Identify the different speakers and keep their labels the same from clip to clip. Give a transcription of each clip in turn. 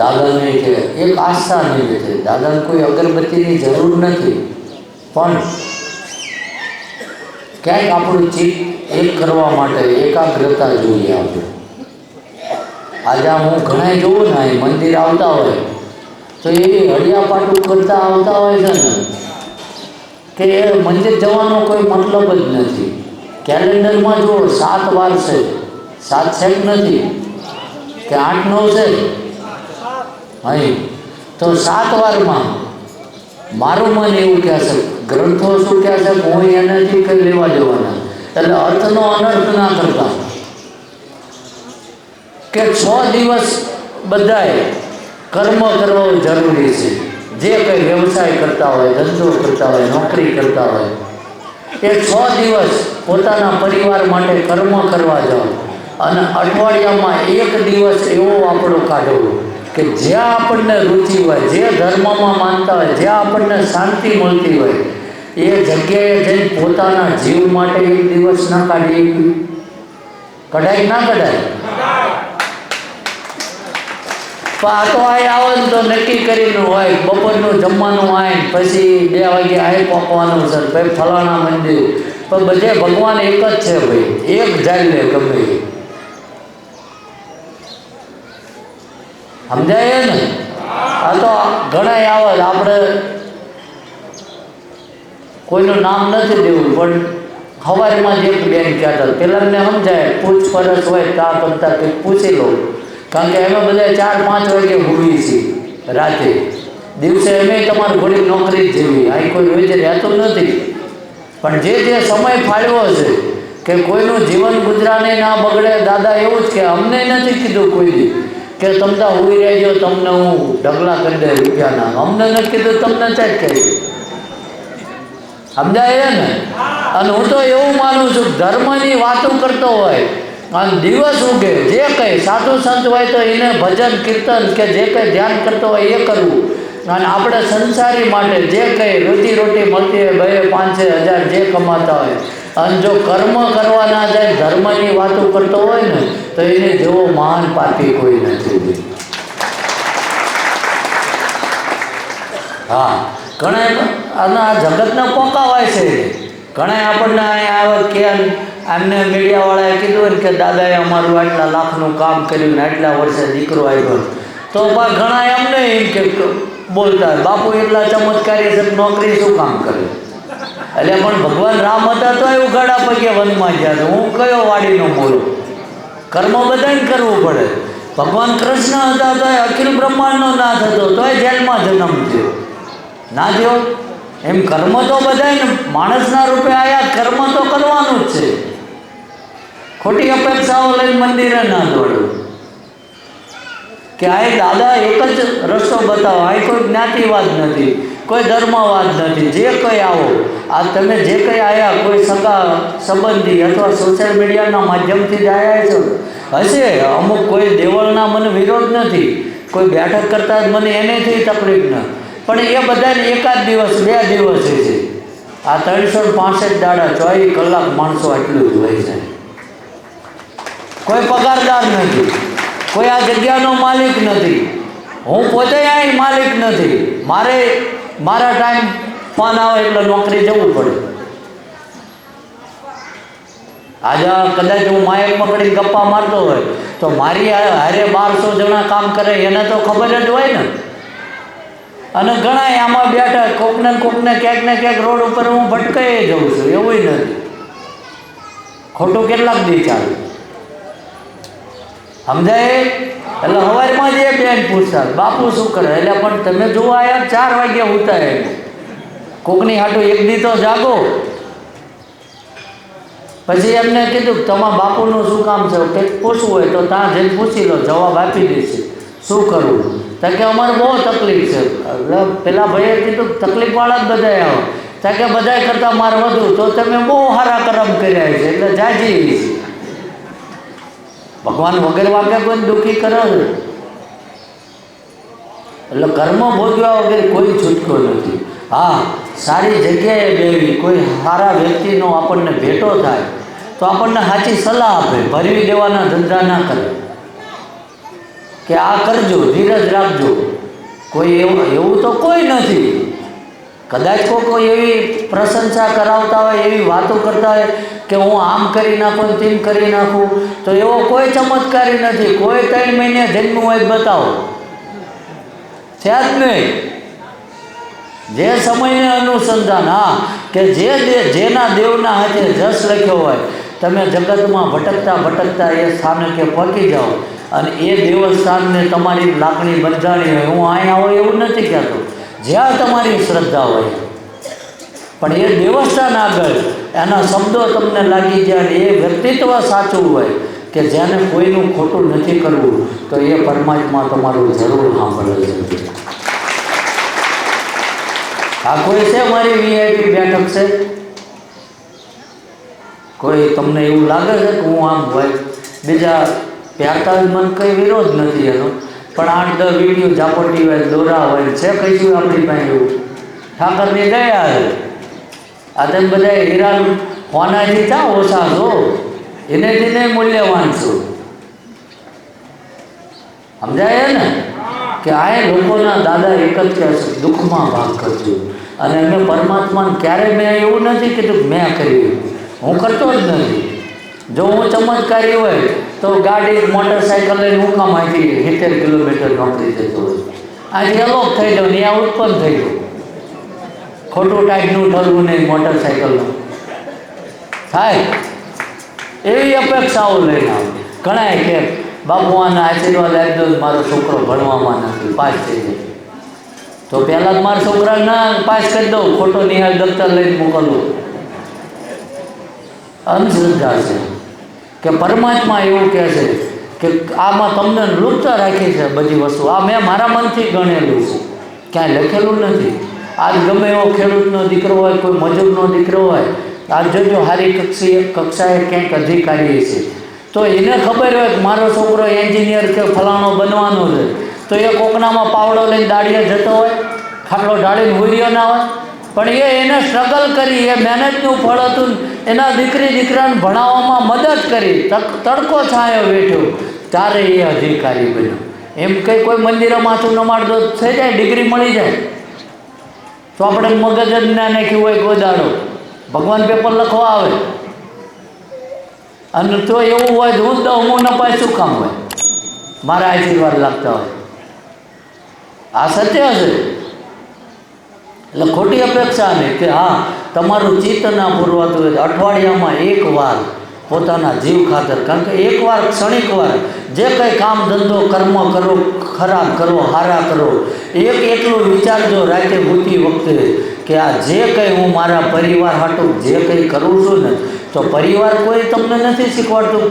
Speaker 1: દાદાને કે એક આશા નહીં છે. દાદાને કોઈ અગરબત્તીની જરૂર નથી. પણ ક્યાંક આપણું ચિત્ત એક કરવા માટે એકાગ્રતા જોઈએ આપણે. આજે હું ઘણા જોઉં ને મંદિર આવતા હોય, તો એ હડિયાપાટું કરતા આવતા હોય છે ને, કે મંદિર જવાનો કોઈ મતલબ જ નથી. કેલેન્ડરમાં જો સાત વાર છે. સાત છે નથી. કે આઠ, નવ છે અહીં તો સાત વારમાં મારું મન એવું કહે છે, ગ્રંથો શું કહે છે? હું એનાથી કંઈ લેવા દેવાના એટલે અર્થનો અનર્થ ના કરતા. કે છ દિવસ બધાએ કર્મ કરવો જરૂરી છે. જે કંઈ વ્યવસાય કરતા હોય, ધંધો કરતા હોય, નોકરી કરતા હોય, એ છ દિવસ પોતાના પરિવાર માટે કર્મ કરવા જાઓ. અને અઠવાડિયામાં એક દિવસ એવો આપણો કાઢવો. કે જ્યાં આપણને રુચિ હોય, જે ધર્મમાં માનતા હોય જ્યાં આપણને શાંતિ મળતી હોય, એ જગ્યાએ જઈને પોતાના જીવ માટે એક દિવસ ના કાઢીએ કઢાય ના કઢાય? આ તો આ આવે તો નક્કી કરીને હોય, બપોરનું જમવાનું આવે પછી બે વાગે આ પહોંચવાનું છે ભાઈ ફલાણા મંદિર. પણ બધે ભગવાન એક જ છે ભાઈ, એક જાય લે ગમે સમજાય ને? આ તો ઘણા આવે આપણે કોઈનું નામ નથી દેવું પણ હવારીમાં જે બેન કહેતા પેલા મને સમજાય, પૂછપરછ હોય કા કરતા કંઈક પૂછી લો કારણ કે અમે બધા ચાર પાંચ વાગે ઊંઘી છીએ, રાતે. દિવસે એમે તમારી ઘોડી નોકરી જ જેવી. અહીં કોઈ રોજ રહેતો નથી. પણ જે જે સમય ફાળવ્યો છે કે કોઈનું જીવન ગુજરાને ના બગડે, દાદા એવું જ કે, અમને નથી કીધું કોઈ કે તમને ઉઈ રહેજો, તમને હું ઢગલા કરી દે રૂપિયાના. અમને નથી કીધું, તમને ચાજ કરી સમજાય ને? અને હું તો એવું માનું છું, ધર્મની વાતો કરતો હોય, અને દિવસ ઉગે જે કંઈ સાધુ સંત હોય તો એને ભજન, કીર્તન કે જે કંઈ ધ્યાન કરતો હોય એ કરવું. અને આપણે સંસારી માટે જે કંઈ રોજી રોટી મળતી હોય, બે, પાંચ હજાર જે કમાતા હોય અને જો કર્મ કરવા ના જાય ધર્મની વાતો કરતો હોય ને, તો એને જેવો મહાન પાપી કોઈ નથી. હા, ઘણા આના આ જગતના પોકાવાય છે. ઘણા આપણને અહીંયા આવે કે એમને મીડિયાવાળાએ કીધું ને કે દાદાએ અમારું આટલા લાખનું કામ કર્યું ને આટલા વર્ષે દીકરો આવ્યો તો ઘણા એમને એમ કે બોલતા બાપુ એટલા ચમત્કારી છે નોકરી શું કામ કરે? એટલે પણ ભગવાન રામ હતા તો એવું ગાડા પગે વનમાં ગયા તો હું કયો વાડીનો બોલું કર્મ બધાને કરવું પડે. ભગવાન કૃષ્ણ હતા તો અખિલ બ્રહ્માંડનો નાથ હતો, તોય જેલમાં જન્મ થયો. ના થયો? એમ કર્મ તો બધાને માણસના રૂપે આયા, કર્મ તો કરવાનું જ છે. ખોટી અપેક્ષાઓ લઈને મંદિરે ના દોડવું કે આ દાદા, એક જ રસ્તો બતાવો. આ કોઈ જ્ઞાતિવાદ નથી. કોઈ ધર્મવાદ નથી. જે કંઈ આવો, આ તમે જે કંઈ આવ્યા કોઈ સગા, સંબંધી અથવા સોશિયલ મીડિયાના માધ્યમથી જ આવ્યા છો. હશે, અમુક કોઈ દેવળના મને વિરોધ નથી. કોઈ બેઠક કરતા જ મને એનેથી તકલીફ ન. પણ એ બધાને એકાદ દિવસ, બે દિવસ છે. આ ત્રણસો પાસઠ દાડા ચોવીસ કલાક માણસો આટલું જ હોય છે. કોઈ પગારદાર નથી. કોઈ આ જગ્યાનો માલિક નથી. હું પોતે અહીં માલિક નથી. મારે મારા ટાઈમ ફોન આવે એટલે નોકરી જવું પડે. આજે કદાચ હું માયક પકડી ગપ્પા મારતો હોય, તો મારી હારે બારસો જણા કામ કરે એને તો ખબર જ હોય ને. અને ઘણા આમાં બેઠા કોકને કોકને ક્યાંક ને ક્યાંક રોડ ઉપર હું ભટકાઈ જઉં છું, એવું નથી. ખોટું કેટલાક દી ચાલે. સમજાય? એટલે સવારમાં જ બેન પૂછતા બાપુ શું કરે? એટલે પણ તમે જોવા આવ્યા ચાર વાગ્યા ઉતારે. કોકની હાટો એક દી તો જાગો. પછી એમને કીધું કે તમારા બાપુનું શું કામ છે? કંઈક પૂછવું હોય તો ત્યાં જઈને પૂછી લો, જવાબ આપી દેશે. શું કરવું તો કે અમારે બહુ તકલીફ છે. પેલા ભાઈએ કીધું કે તકલીફવાળા જ બધાય આવો. તો કે બધાય કરતાં મારે વધુ. તો તમે બહુ સારા કરમ કર્યા છે. એટલે જાજી. ભગવાન વગર વાગે કોઈ દુઃખી કરે એટલે કર્મ ભોગવ્યા વગર કોઈ છૂટકો નથી. હા, સારી જગ્યાએ બેવી કોઈ સારા વ્યક્તિનો આપણને ભેટો થાય, તો આપણને સાચી સલાહ આપે, ભરવી દેવાના ધંધા ના કરે. કે આ કરજો, ધીરજ રાખજો. કોઈ એવું એવું તો કોઈ નથી. કદાચ કોઈ કોઈ એવી પ્રશંસા કરાવતા હોય, એવી વાતો કરતા હોય કે હું આમ કરી નાખું તેમ કરી નાખું, તો એવો કોઈ ચમત્કારી નથી. કોઈ ત્રણ મહિને જન્મ હોય બતાવો. થયા જ નહીં. જે સમયને અનુસંધાન, હા, કે જે જેના દેવના હાથે જસ લખ્યો હોય, તમે જગતમાં ભટકતા ભટકતા એ સ્થાનકે પહોંચી જાઓ અને એ દેવસ્થાનને તમારી લાગણી બંધાણી હોય. હું અહીંયા હોય એવું નથી કહેતો. જ્યાં તમારી શ્રદ્ધા હોય. પણ એ દેવસ્થાન આગળ, એના શબ્દો તમને લાગી અને એ વ્યક્તિત્વ સાચું હોય કે જેને કોઈનું ખોટું નથી કરવું, તો એ પરમાત્મા તમારું જરૂર સાંભળે છે. આ કોઈ છે મારી વીઆઈપી બેઠક છે? કોઈ તમને એવું લાગે છે કે હું આમ હોય? બીજા પહેરતા જ મન કંઈ વિરોધ નથી એનો. પણ આઠ દસ વીડિયો ઝાપટી હોય દોરા હોય છે, કહીશું આપણી પાસે ઠાકરની દયા આ તમે બધા હીરા હોનાથી ચા ઓછા છો? એને તેને મૂલ્યવાન છો. સમજાય ને? કે આ લોકોના દાદા એક જ કહે દુઃખમાં ભાગ કરજો. અને અમે પરમાત્માને ક્યારે મેં એવું નથી કીધું મેં કર્યું. હું કરતો જ નથી. જો હું ચમત્કારી હોય, તો ગાડી મોટરસાઇકલ લઈને હું કામ અહીંથી સિત્તેર કિલોમીટર નોકરી જતો હોય. આજે અલોપ થઈ જાઉં ને આ ઉત્પન્ન થઈ ગયું. ખોટું ટાઈટનું ઠરવું નહીં મોટરસાઇકલનું થાય. એવી અપેક્ષાઓ લઈને આવે. ઘણા કે, બાપુ, આના આશીર્વાદ આપજો મારો છોકરો ભણવામાં નથી, પાસ થઈ જાય તો પહેલાં જ મારા છોકરાને ના, પાસ કરી દઉં, ખોટો નિહાળ દફતર લઈને મોકલવું અંધશ્રદ્ધા છે. કે પરમાત્મા એવું કહે છે કે આમાં તમને લુપ્ત રાખી છે બધી વસ્તુ. આ મેં મારા મનથી ગણેલું છે. ક્યાંય લખેલું નથી. આજ ગમે એવો ખેડૂતનો દીકરો હોય, કોઈ મજૂરનો દીકરો હોય, આજ જોજો હારી કક્ષી કક્ષાએ ક્યાંક અધિકારી છે. તો એને ખબર હોય કે મારો છોકરો એન્જિનિયર કે ફલાણો બનવાનો છે. તો એ કોકનામાં પાવડો લઈને દાડીએ જતો હોય, ખાટલો ઢાળીને હુર્યો ના હોય. પણ એ એને સ્ટ્રગલ કરી, એ મહેનતનું ફળ હતું એના દીકરી દીકરાને ભણાવવામાં મદદ કરી. તડકો છાંયો બેઠો. ત્યારે એ અધિકારી બન્યો. એમ કંઈ કોઈ મંદિરે માથું નમાડતો થઈ જાય, ડિગ્રી મળી જાય. તો આપણે મગજ જ ના નાખ્યું હોય કોઈ દાડો ભગવાન પેપર લખવા આવે. અને તો એવું હોય હું તો હું નપાય, શું કામ હોય? મારા આશીર્વાદ લાગતા હોય. આ સત્ય છે એટલે ખોટી અપેક્ષા નહીં કે હા, તમારું ચિત્ત ના પૂરવાતું હોય અઠવાડિયામાં એક વાર પોતાના જીવ ખાતર. કારણ કે એકવાર ક્ષણિક વાર, જે કંઈ કામ, ધંધો, કર્મ કરો, ખરાબ કરો, હારા કરો, એક એટલું વિચારજો રાતે ભૂતી વખતે કે આ જે કંઈ હું મારા પરિવાર હાટું જે કંઈ કરું છું ને, તો પરિવાર કોઈ તમને નથી શીખવાડતું.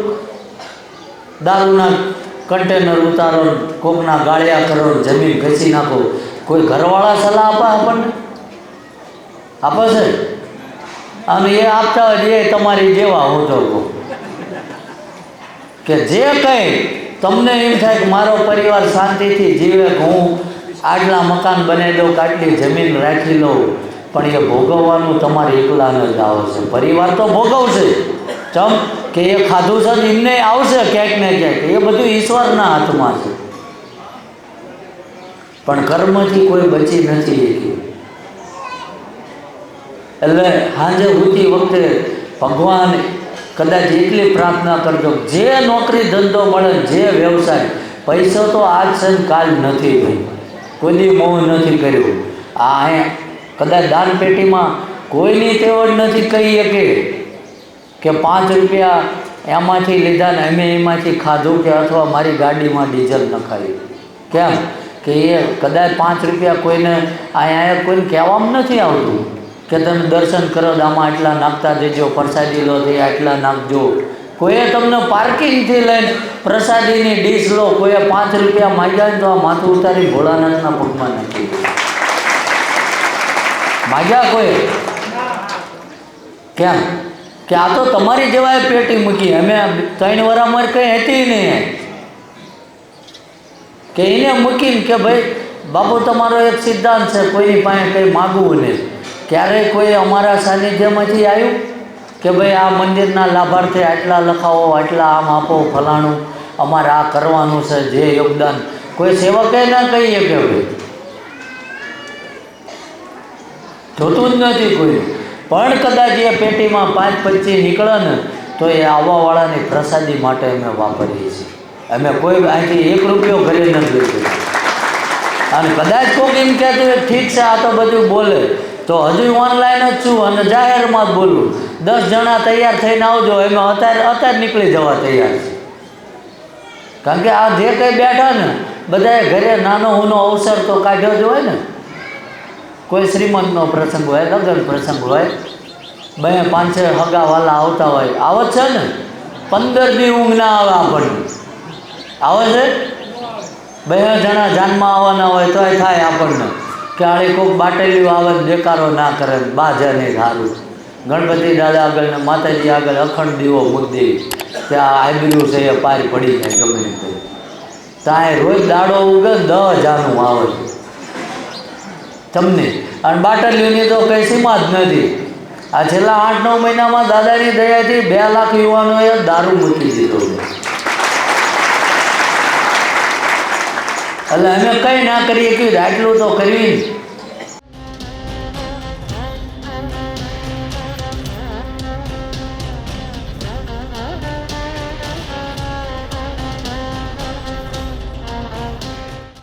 Speaker 1: દારૂના કન્ટેનર ઉતારો, કોકના ગાળિયા કરો, જમીન ઘસી નાખો કોઈ ઘરવાળા સલાહ આપે આપણને? આપે છે? અને એ આપતા હોય એ તમારી જેવા હું તો કે જે કંઈ તમને એમ થાય કે મારો પરિવાર શાંતિથી જીવે હું આટલા મકાન બનાવી દઉં કે આટલી જમીન રાખી લઉં, પણ એ ભોગવવાનું તમારે એકલાને જ આવશે. પરિવાર તો ભોગવશે. ચમ કે એ ખાધું છે એમને આવશે ક્યાંક ને ક્યાંક. એ બધું ઈશ્વરના હાથમાં છે. પણ કર્મથી કોઈ બચી નથી એટલે સાંજે ઉઠતી વખતે ભગવાન કદાચ એટલી પ્રાર્થના કરજો, જે નોકરી ધંધો મળે, જે વ્યવસાય, પૈસો તો આજ છે કાલ નથી ભાઈ. કોઈની મોહ નથી કર્યું. આ અહીંયા કદાચ દાન પેટીમાં કોઈની તેવડ નથી કહી શકે કે પાંચ રૂપિયા એમાંથી લીધા ને અમે એમાંથી ખાધું કે અથવા મારી ગાડીમાં ડીઝલ નખાયું કેમ? કે એ કદાચ પાંચ રૂપિયા કોઈને અહીંયા કોઈને કહેવામાં નથી આવતું. કે તમે દર્શન કરો દામા આટલા નાખતા દેજો, પ્રસાદી લો તે આટલા નાખજો. કોઈએ તમને પાર્કિંગથી લઈને પ્રસાદીની ડીશ લો, કોઈએ પાંચ રૂપિયા માગ્યા ને તો આ માથું ઉતારી ભોળાનાથના પગમાં નાખી માગ્યા કોઈ કેમ? કે આ તો તમારી જેવાએ પેટી મૂકી. અમે ત્રણ વરામાં કંઈ હતી નહીં. કે એને મૂકીને કે ભાઈ, બાપુ, તમારો એક સિદ્ધાંત છે, કોઈની પાસે કંઈ માગવું નહીં. ક્યારેય કોઈ અમારા સાનિધ્યમાંથી આવ્યું કે ભાઈ આ મંદિરના લાભાર્થે આટલા લખાવો, આટલા આમ આપો, ફલાણું, અમારે આ કરવાનું છે, જે યોગદાન. કોઈ સેવકે ના કહીએ કે ભાઈ. જોતું જ નથી કોઈ. પણ કદાચ એ પેટીમાં પાંચ પચીસ નીકળે ને, તો એ આવવાવાળાની પ્રસાદી માટે અમે વાપરીએ છીએ. અમે કોઈ અહીંથી એક રૂપિયો ઘરે નથી લીધો. અને કદાચ કોઈક એમ કહેતું ઠીક છે, આ તો બધું બોલે. તો હજુ ઓનલાઈન જ છું અને જાહેરમાં જ બોલું. દસ જણા તૈયાર થઈને આવજો, એમાં અત્યારે અત્યારે નીકળી જવા તૈયાર છે. કારણ કે આ જે કંઈ બેઠા ને, બધાએ ઘરે નાનો ઊનો અવસર તો કાઢ્યો જ હોય ને. કોઈ શ્રીમંતનો પ્રસંગ હોય લગ્ન પ્રસંગ હોય બે પાંચ હગાવાલા આવતા હોય. આવે છે ને? પંદર દી ઊંઘ ના આવે આપણને. આવે છે? બે જણા જાનમાં આવવાના હોય તોય થાય આપણને. કે આળી કોઈક બાટલીઓ આવે બેકારો ના કરે બા નહીં સારું ગણપતિ દાદા આગળ ને માતાજી આગળ અખંડ દીવો બુદ્ધિ કે આ આબર્યું છે એ પાર પડી જાય ગમે તે ત્યાં રોજ દાડો ઉગે દહ જાનું આવે છે. તમને. અને બાટલીઓની તો કંઈ સીમા જ નથી. આ છેલ્લા આઠ નવ મહિનામાં દાદાની દયાથી બે લાખ યુવાનોએ દારૂ મૂકી દીધો છે. એટલે અમે કંઈ ના કરીએ કે આટલું તો કરવી